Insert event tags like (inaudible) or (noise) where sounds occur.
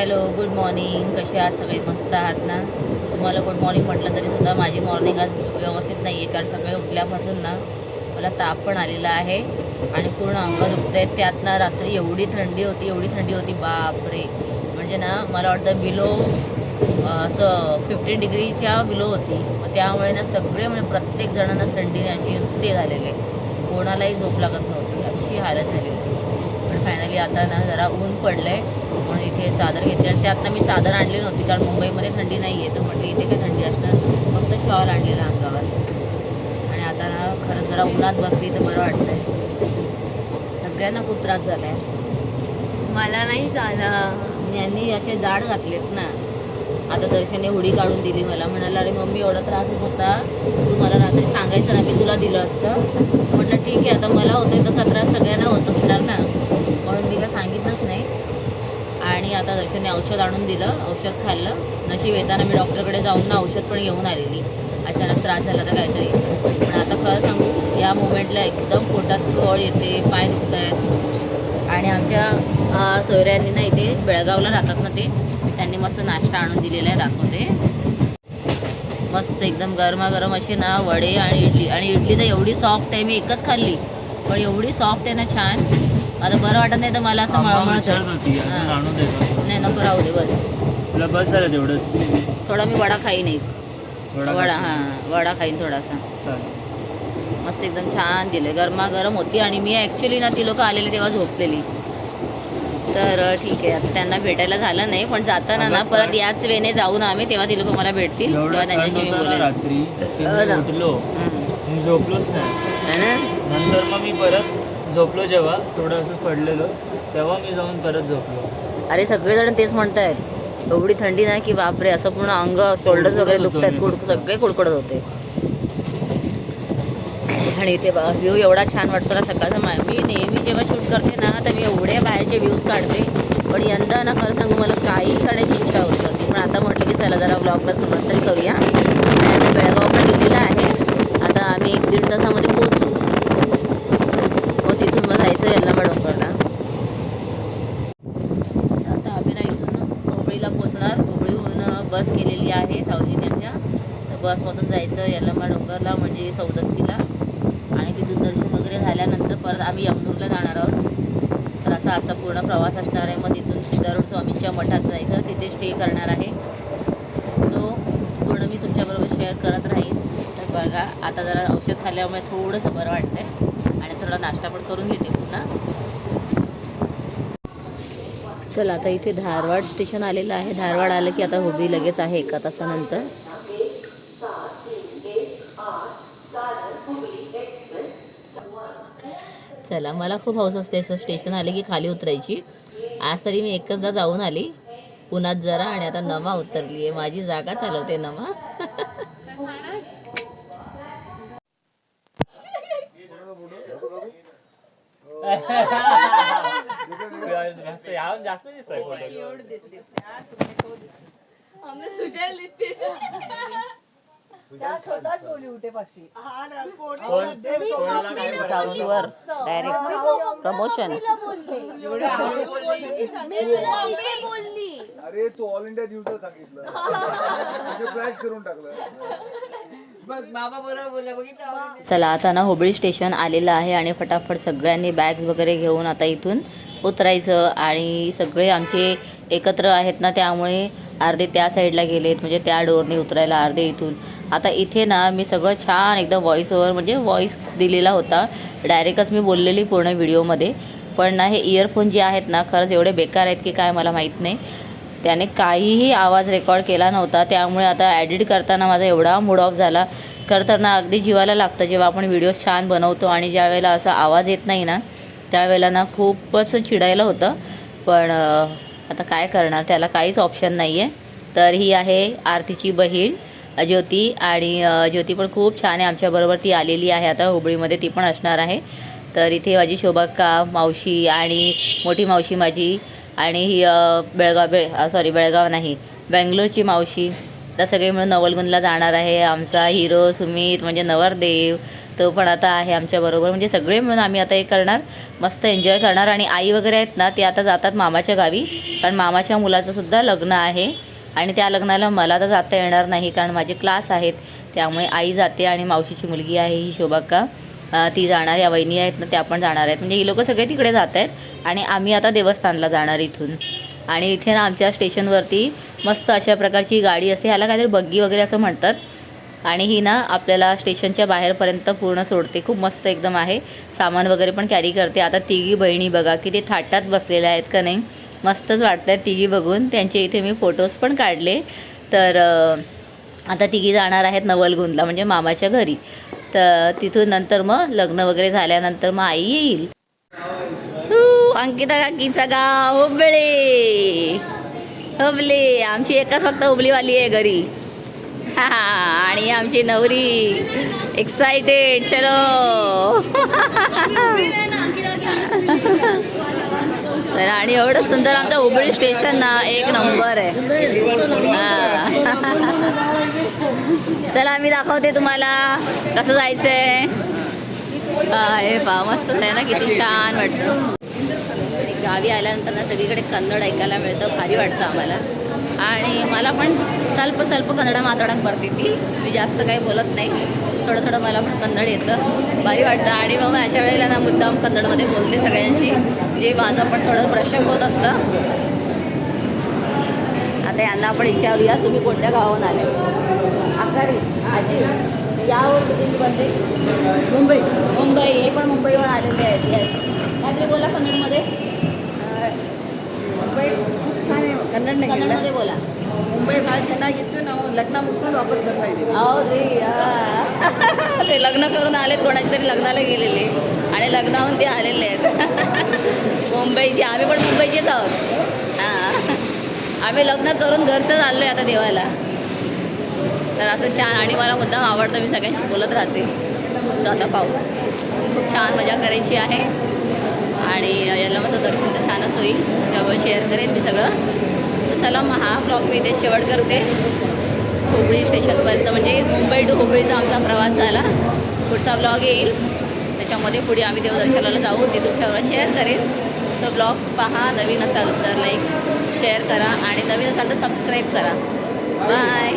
Hello good morning. कसे आहात सगळे? मस्त आहात ना? तुम्हाला गुड मॉर्निंग म्हटलं तरी सुद्धा माझी मॉर्निंग आज व्यवस्थित नाही आहे कारण सकाळी उठल्यापासून ना मला ताप पण आलेला आहे आणि पूर्ण अंग दुखत आहेत त्यात ना रात्री एवढी थंडी होती एवढी थंडी होती बापरे. म्हणजे ना मला वाटतं बिलो असं फिफ्टीन डिग्रीच्या बिलो होती. मग त्यामुळे ना सगळे म्हणजे प्रत्येक जणांना थंडीने अशी नुसते झालेले. कोणालाही झोप लागत नव्हती. अशी हालत झाली होती. पण फायनली आता ना जरा ऊन पडलं आहे म्हणून इथे चादर घेतली आणि त्यात ना मी चादर आणली नव्हती कारण मुंबईमध्ये थंडी नाही आहे तर म्हटलं इथे काय थंडी असणार. फक्त शॉल आणलेला अंगावर. आणि आता ना खरंच जरा उन्हात बसली तर बरं वाटतंय. सगळ्यांना खूप त्रास झाला आहे मला नाही झाला. यांनी असे जाड घातलेत ना. आता दर्शने हुडी काढून दिली मला. म्हणाला अरे मम्मी एवढा त्रास होत होता. तू मला रात्री सांगायचं ना मी तुला दिलं असतं. म्हटलं ठीक आहे आता मला होतोय तसा त्रास सगळ्यांना होत असणार ना म्हणून मी काय सांगितलंच नाही आणि आता दर्शनने औषध आणून दिलं औषध खाल्लं. नशीब येताना मी डॉक्टरकडे जाऊन ना औषध पण घेऊन आलेली. अचानक त्रास झाला तर काहीतरी. पण आता खरं सांगू या मुवमेंटला एकदम पोटात कळ येते पाय दुखत आहेत आणि आमच्या सोयऱ्यांनी ना इथे बेळगावला राहतात ना ते त्यांनी मस्त नाश्ता आणून दिलेला आहे दाखवते. मस्त एकदम गरमागरम असे ना वडे आणि इडली. आणि इडली तर एवढी सॉफ्ट आहे मी एकच खाल्ली. पण एवढी सॉफ्ट आहे ना छान. आता बरं वाटत नाही तर मला असं मळमळत होती अजून हां. आणू? नाही नको राहू दे बस. तुला बस झालं तेवढंच. थोडा मी वडा खाईन एक. थोडा वडा खाशील. हां वडा खाईन थोडासा. चालेल. मस्त एकदम छान दिले गरमागरम होती आणि मी ॲक्च्युली ना ती लोक आलेली तेव्हा झोपलेली. तर अ, ठीक आहे. आता त्यांना भेटायला झालं नाही पण जाताना ना अगं, परत याच वेने जाऊ ना आम्ही तेव्हा ती लोक मला भेटतील. एवढा तेव्हा थंड त्यांच्याशी मी होता ना रात्री की हो मी ना. उठलो. मी झोपलोच नाही. है ना? नंतर मग मी परत झोपलो जेव्हा थोडं असंच पडलेलो तेव्हा मी जाऊन परत झोपलो. अरे सगळेजण तेच म्हणतायत. एवढी थंडी नाही की बापरे असं पूर्ण अंग शोल्डर्स वगैरे दुखत आहेत होतो कुड सगळे कुडकुडत होते. आणि इथे बघा व्ह्यू एवढा छान वाटतो ना सकाळचा मा- मी नेहमी जेव्हा शूट करते ना तर मी एवढे बाहेरचे व्ह्यूज काढते. पण यंदा ना खरं सांगू मला काही काढायची इच्छा होत. पण आता म्हटलं की चला जरा ब्लॉगला सुरुवात तरी करूया. आणि आता बेळगाव पण गेलेला आहे. आता आम्ही एक दीड तासामध्ये तिथून मग जायचं आता आम्ही इथून हुबळीला पोचणार हुबळीहून बस केलेली आहे सावजीने आमच्या. तर बसमधून जायचं यल्लमा डोंगरला म्हणजे सौदत्तीला. आणि तिथून दर्शन वगैरे झाल्यानंतर परत आम्ही यमदूरला जाणार आहोत. तर असा आजचा पूर्ण प्रवास असणार आहे. मग तिथून सिद्धारूढ स्वामींच्या मठात जायचं. तिथे स्टे करणार आहे. तो पूर्ण मी तुमच्याबरोबर शेअर करत राहीन. तर बघा आता जरा औषध खाल्ल्यामुळे थोडंसं बरं वाटतंय. आहे थोडा नाश्ता पण करून घेते पुन्हा. चला आता इथे धारवाड स्टेशन आलेलं आहे. धारवाड आलं की आता हुबळी लगेच आहे एका तासानंतर. चला मला खूप हौस असते असं स्टेशन आले की खाली उतरायची. आज तरी मी एकचदा जाऊन आली. पुण्यात जरा आणि आता नमा उतरली आहे माझी जागा चालवते नमा (laughs) जास्त दिसतोय त्या स्वतःच बोली उठे पाशी डायरेक्ट प्रमोशन अरे तू ऑल इंडिया न्यूजला सांगितलं. म्हणजे फ्लॅश करून टाकलं. चला आता ना हुबळी स्टेशन आलेलं आहे आणि फटाफट सगळ्यांनी बॅग्स वगैरे घेऊन आता इथून उतरायचं आणि सगळे आमचे एकत्र आहेत ना त्यामुळे अर्धे त्या साईडला गेलेत म्हणजे त्या डोरने उतरायला अर्धे इथून. आता इथे ना मी सगळं छान एकदम व्हॉईस ओव्हर म्हणजे व्हॉईस दिलेला होता. डायरेक्टच मी बोललेली पूर्ण व्हिडिओमध्ये पण ना हे इयरफोन जे आहेत ना खरंच एवढे बेकार आहेत की काय मला माहीत नाही. त्याने काहीही आवाज रेकॉर्ड केला नव्हता. त्यामुळे आता ॲडिट करताना माझा एवढा मूड ऑफ झाला. करताना अगदी जीवाला लागतं जेव्हा आपण व्हिडिओज छान बनवतो आणि ज्या वेळेला असा आवाज येत नाही ना त्यावेळेला ना खूपच चिडायला होतं. पण आता काय करणार? त्याला काहीच ऑप्शन नाही आहे तर ही आहे आरतीची बहीण ज्योती. आणि ज्योती पण खूप छान आहे. आमच्याबरोबर ती आलेली आहे. आता हुबळीमध्ये ती पण असणार आहे. तर इथे माझी शोभाक्का मावशी आणि मोठी मावशी माझी आणि ही बेळगाव बे सॉरी बेळगाव नाही बेंगलोरची मावशी. तर सगळे मिळून नवलगुंदला जाणार आहे. आमचा हिरो सुमित म्हणजे नवरदेव तो पण आता आहे आमच्याबरोबर म्हणजे सगळे मिळून आम्ही आता हे करणार. मस्त एन्जॉय करणार. आणि आई वगैरे आहेत ना ते आता जातात मामाच्या गावी. कारण मामाच्या मुलाचं सुद्धा लग्न आहे. आणि त्या लग्नाला मला तर जाता येणार नाही कारण माझे क्लास आहेत. त्यामुळे आई जाते आणि मावशीची मुलगी आहे ही शोभाका. ती जाणार या वहिनी आहेत ना त्या पण जाणार आहेत. म्हणजे ही लोक सगळे तिकडे जात आहेत आणि आम्ही आता देवस्थानला जाणार इथून. आणि इथे ना आमच्या स्टेशनवरती मस्त अशा प्रकारची गाडी असते. ह्याला काहीतरी बग्गी वगैरे असं म्हणतात. आणि ही ना आपल्याला स्टेशनच्या बाहेरपर्यंत पूर्ण सोडते. खूप मस्त एकदम आहे. सामान वगैरे पण कॅरी करते. आता तिघी बहिणी बघा की ते थाटात बसलेल्या आहेत का नाही? मस्तच वाटत आहेत तिघी बघून. त्यांचे इथे मी फोटोज पण काढले. तर आता तिघी जाणार आहेत नवलगुंदला म्हणजे मामाच्या घरी. तर तिथून नंतर मग लग्न वगैरे झाल्यानंतर मग आई येईल. अंकिता काकीचा गाव हुबळे. हुबले आमची एकच फक्त हुबलीवाली आहे घरी. हा आणि आमची नवरी. एक्साइटेड चलो. नाही आणि एवढं सुंदर आमचं हुबळी स्टेशन ना एक नंबर आहे. चला आम्ही दाखवते तुम्हाला कसं जायचं आहे पा मस्त आहे ना किती छान वाटतं. गावी आल्यानंतर ना सगळीकडे कन्नड ऐकायला मिळतं भारी वाटतं आम्हाला. आणि मला पण स्वल्प स्वल्प कन्नड मातोडांक भरते ती. मी जास्त काही बोलत नाही. थोडं थोडं मला पण कन्नड येतं. भारी वाटतं. आणि मग अशा वेळेला ना मुद्दाम कन्नडमध्ये बोलते सगळ्यांशी. जे माझं पण थोडं ब्रशअप होत असतं. आता यांना आपण विचारूया तुम्ही कोणत्या गावाहून आले? आकारी आजी यावर किती बनते मुंबई. मुंबई हे पण मुंबईवर आलेले आहेत येस काहीतरी बोला कन्नडमध्ये. मुंबई खूप छान आहे कन्नड कन्नडमध्ये बोला. मुंबई फार ಚೆನ್ನಾಗಿತ್ತು येतो ना लग्न मुस्कून वापस बघायचे ಹೌದ್ರಿ (laughs) ते लग्न करून आलेत कोणाच्या तरी लग्नाला गेलेले. आणि लग्नाहून ते आलेले आहेत. (laughs) मुंबईचे आम्ही पण मुंबईचेच आहोत. हां. आम्ही लग्न करून घरचं चाललो आहे आता देवाला. तर असं छान आणि मला मुद्दाम आवडतं मी सगळ्यांशी बोलत राहते. सो आता पाहू. खूप छान मजा करायची आहे. आणि याला माझं दर्शन तर छानच होईल. त्यामुळे शेअर करेन मी सगळं. तर चला मग हा ब्लॉग मी इथे शेवट करते. हुबळी स्टेशनपर्यंत म्हणजे मुंबई टू हुबळीचा आमचा प्रवास झाला. पुढचा ब्लॉग येईल. त्याच्यामध्ये पुढे आम्ही देवदर्शनाला जाऊ ते तुमच्यावर शेअर करेन. सो ब्लॉग्स पहा नवीन असाल तर लाईक शेअर करा आणि नवीन असाल तर सबस्क्राईब करा. बाय